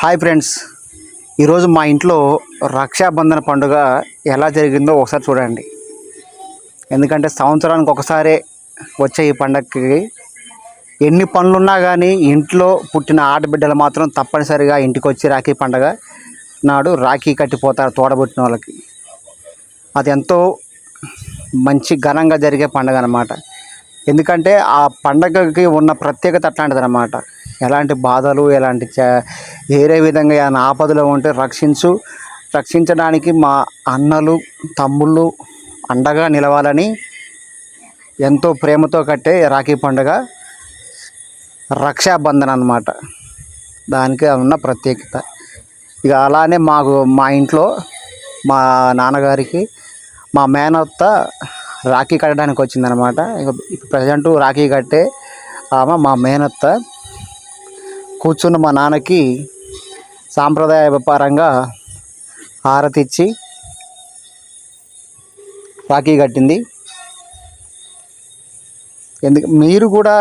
Hi friends. ఈరోజు మా ఇంట్లో రక్షాబంధన పండుగ ఎలా జరిగిందో ఒకసారి చూడండి. ఎందుకంటే సంవత్సరానికి ఒకసారే వచ్చే ఈ పండగకి ఎన్ని పనులున్నా కానీ ఇంట్లో పుట్టిన ఆడబిడ్డలు మాత్రం తప్పనిసరిగా ఇంటికి వచ్చి రాఖీ పండగ నాడు రాఖీ కట్టిపోతారు తోడబుట్టిన వాళ్ళకి. అది ఎంతో మంచి ఘనంగా జరిగే పండగ అన్నమాట ఎందుకంటే ఆ పండగకి ఉన్న ప్రత్యేకత అట్లాంటిది అనమాట ఎలాంటి బాధలు ఎలాంటి వేరే విధంగా ఏమైనా ఆపదలు ఉంటే రక్షించు రక్షించడానికి మా అన్నలు తమ్ముళ్ళు అండగా నిలవాలని ఎంతో ప్రేమతో కట్టే రాఖీ పండుగ రక్షాబంధన్ అనమాట దానికి ఉన్న ప్రత్యేకత. ఇక అలానే మాకు మా ఇంట్లో మా నాన్నగారికి మా మేనత్త రాఖీ కట్టడానికి వచ్చిందనమాట ఇక ప్రజెంట్ రాఖీ కట్టే ఆమె మా మేనత్త కూర్చున్న మా నాన్నకి సాంప్రదాయ వ్యాపారంగా హారతి ఇచ్చి రాఖీ కట్టింది. ఎందుకు మీరు కూడా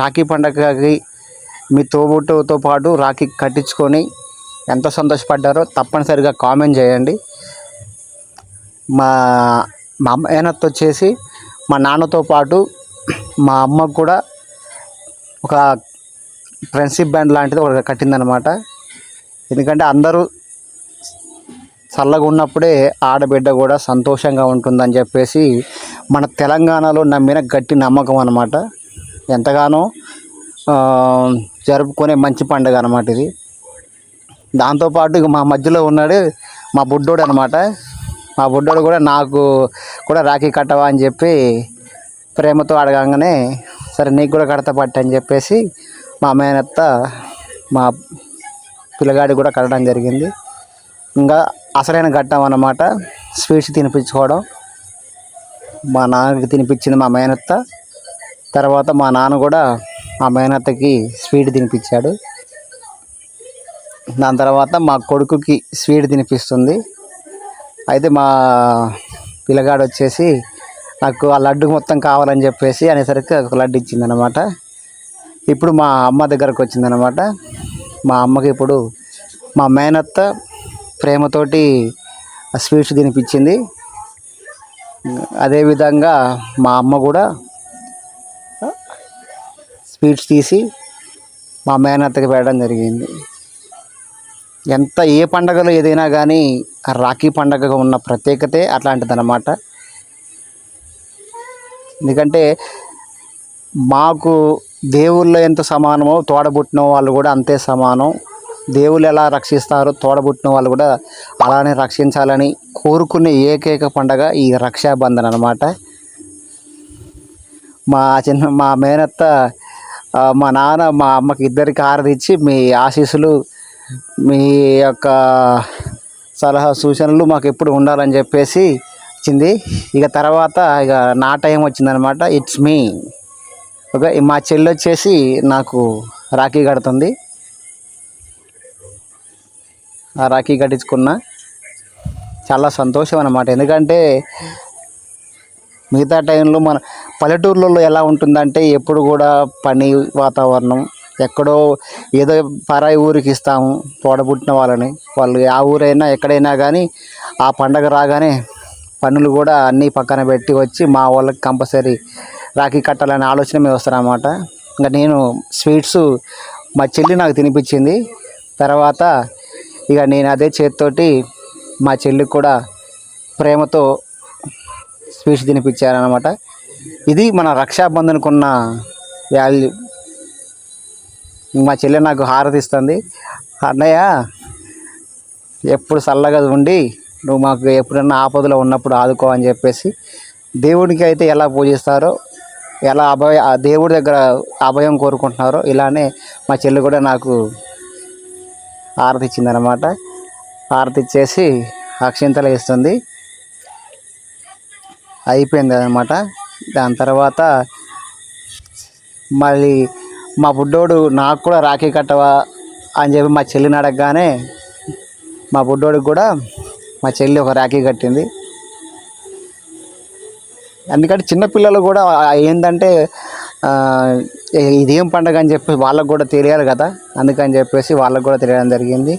రాఖీ పండగకి మీ తోబుట్టుతో పాటు రాఖీ కట్టించుకొని ఎంత సంతోషపడ్డారో తప్పనిసరిగా కామెంట్ చేయండి. మా మా మేనత్త వచ్చేసి మా నాన్నతో పాటు మా అమ్మకు కూడా ఒక ఫ్రెండ్షిప్ బ్యాండ్ లాంటిది ఒకటి కట్టిందనమాట ఎందుకంటే అందరూ చల్లగా ఉన్నప్పుడే ఆడబిడ్డ కూడా సంతోషంగా ఉంటుందని చెప్పేసి మన తెలంగాణలో నమ్మిన గట్టి నమ్మకం అనమాట ఎంతగానో జరుపుకునే మంచి పండుగ అనమాట ఇది. దాంతోపాటు ఇక మా మధ్యలో ఉన్నాడు మా బుడ్డోడు అనమాట మా బుడ్డోడు కూడా నాకు కూడా రాఖీ కట్టవా అని చెప్పి ప్రేమతో అడగంగానే సరే నీకు కూడా కడతా పట్టు అని చెప్పేసి మా మేనత్త మా పిల్లగాడి కూడా కట్టడం జరిగింది. ఇంకా అసలైన ఘట్టం అన్నమాట స్వీట్స్ తినిపించుకోవడం. మా నాన్నకి తినిపించింది మా మేనత్త. తర్వాత మా నాన్న కూడా మా మేనత్తకి స్వీట్ తినిపించాడు. దాని తర్వాత మా కొడుకుకి స్వీట్ తినిపిస్తుంది. అయితే మా పిల్లగాడు వచ్చేసి నాకు ఆ లడ్డు మొత్తం కావాలని చెప్పేసి అనేసరికి ఒక లడ్డు ఇచ్చిందనమాట ఇప్పుడు మా అమ్మ దగ్గరకు వచ్చిందనమాట మా అమ్మకి ఇప్పుడు మా మేనత్త ప్రేమతోటి స్వీట్స్ తినిపించింది. అదేవిధంగా మా అమ్మ కూడా స్వీట్స్ తీసి మా మేనత్తకి పెట్టడం జరిగింది. ఎంత ఏ పండగలో ఏదైనా కానీ రాఖీ పండగగా ఉన్న ప్రత్యేకతే అట్లాంటిదన్నమాట. ఎందుకంటే మాకు దేవుళ్ళు ఎంత సమానమో తోడబుట్టిన వాళ్ళు కూడా అంతే సమానం. దేవుళ్ళు ఎలా రక్షిస్తారో తోడబుట్టిన వాళ్ళు కూడా అలానే రక్షించాలని కోరుకునే ఏకైక పండగ ఈ రక్షాబంధన్ అనమాట మా చిన్న మా మేనత్త మా నాన్న మా అమ్మకి ఇద్దరికి ఆరదిచ్చి మీ ఆశీస్సులు మీ యొక్క సలహా సూచనలు మాకు ఎప్పుడు ఉండాలని చెప్పేసి ఇచ్చింది. ఇక తర్వాత ఇక నా టైం వచ్చిందనమాట ఇట్స్ మీ ఓకే మా చెల్లి వచ్చేసి నాకు రాఖీ కడుతుంది. ఆ రాఖీ కట్టించుకున్న చాలా సంతోషం అన్నమాట. ఎందుకంటే మిగతా టైంలో మన పల్లెటూర్లలో ఎలా ఉంటుందంటే ఎప్పుడు కూడా పని వాతావరణం ఎక్కడో ఏదో పరాయి ఊరికి ఇస్తాము తోడబుట్టిన వాళ్ళని. వాళ్ళు ఆ ఊరైనా ఎక్కడైనా కానీ ఆ పండగ రాగానే పనులు కూడా అన్నీ పక్కన పెట్టి వచ్చి మా వాళ్ళకి కంపల్సరీ రాఖీ కట్టాలనే ఆలోచన మీద వస్తారన్నమాట ఇంకా నేను స్వీట్స్ మా చెల్లి నాకు తినిపించింది. తర్వాత ఇక నేను అదే చేతితోటి మా చెల్లికి కూడా ప్రేమతో స్వీట్స్ తినిపించారనమాట ఇది మన రక్షాబంధన్కు ఉన్న వాల్యూ మా చెల్లి నాకు హారతి ఇస్తుంది. అన్నయ్య ఎప్పుడు చల్లగా ఉండి నువ్వు మాకు ఎప్పుడన్నా ఆపదలో ఉన్నప్పుడు ఆదుకో అని చెప్పేసి దేవుడికి అయితే ఎలా పూజిస్తారో ఎలా అభయ దేవుడి దగ్గర అభయం కోరుకుంటున్నారో ఇలానే మా చెల్లి కూడా నాకు హారతి ఇచ్చిందనమాట హారతి ఇచ్చేసి అక్షింతలు వేస్తుంది. అయిపోయింది అనమాట దాని తర్వాత మళ్ళీ మా బుడ్డోడు నాకు కూడా రాఖీ కట్టవా అని చెప్పి మా చెల్లిని అడగగానే మా బుడ్డోడికి కూడా మా చెల్లి ఒక రాఖీ కట్టింది. ఎందుకంటే చిన్నపిల్లలు కూడా ఏంటంటే ఇదేం పండగ అని చెప్పి వాళ్ళకు కూడా తెలియాలి కదా. అందుకని చెప్పేసి వాళ్ళకు కూడా తెలియడం జరిగింది.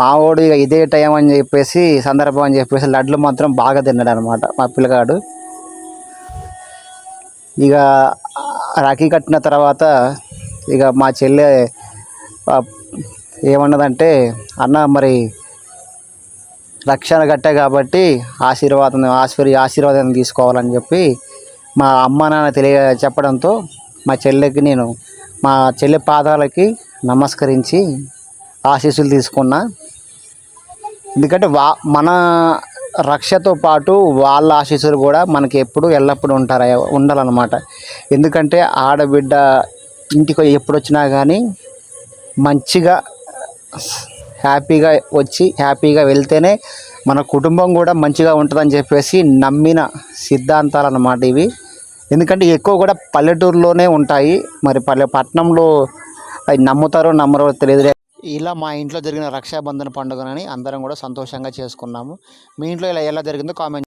మావోడు ఇక ఇదే టైం అని చెప్పేసి సందర్భం అని చెప్పేసి లడ్లు మాత్రం బాగా తిన్నాడు అనమాట మా పిల్లగాడు. ఇక రాఖీ కట్టిన తర్వాత ఇక మా చెల్లె ఏమన్నదంటే అన్న మరి రక్షణ గట్టే కాబట్టి ఆశీర్వాదం ఆశీర్ ఆశీర్వాదం తీసుకోవాలని చెప్పి మా అమ్మ నాన్న తెలియ చెప్పడంతో మా చెల్లెకి నేను మా చెల్లె పాదాలకి నమస్కరించి ఆశీస్సులు తీసుకున్నా. ఎందుకంటే వా మన రక్షతో పాటు వాళ్ళ ఆశీస్సులు కూడా మనకి ఎప్పుడు ఎల్లప్పుడూ ఉంటారు ఉండాలన్నమాట. ఎందుకంటే ఆడబిడ్డ ఇంటికి ఎప్పుడు వచ్చినా కానీ మంచిగా హ్యాపీగా వచ్చి హ్యాపీగా వెళ్తేనే మన కుటుంబం కూడా మంచిగా ఉంటుందని చెప్పేసి నమ్మిన సిద్ధాంతాలు అన్నమాట ఇవి. ఎందుకంటే ఎక్కువ కూడా పల్లెటూరులోనే ఉంటాయి. మరి పల్లె పట్టణంలో అవి నమ్ముతారో నమ్మరో తెలియదు. ఇలా మా ఇంట్లో జరిగిన రక్షాబంధన పండుగనని అందరం కూడా సంతోషంగా చేసుకున్నాము. మీ ఇంట్లో ఇలా ఎలా జరిగిందో కామెంట్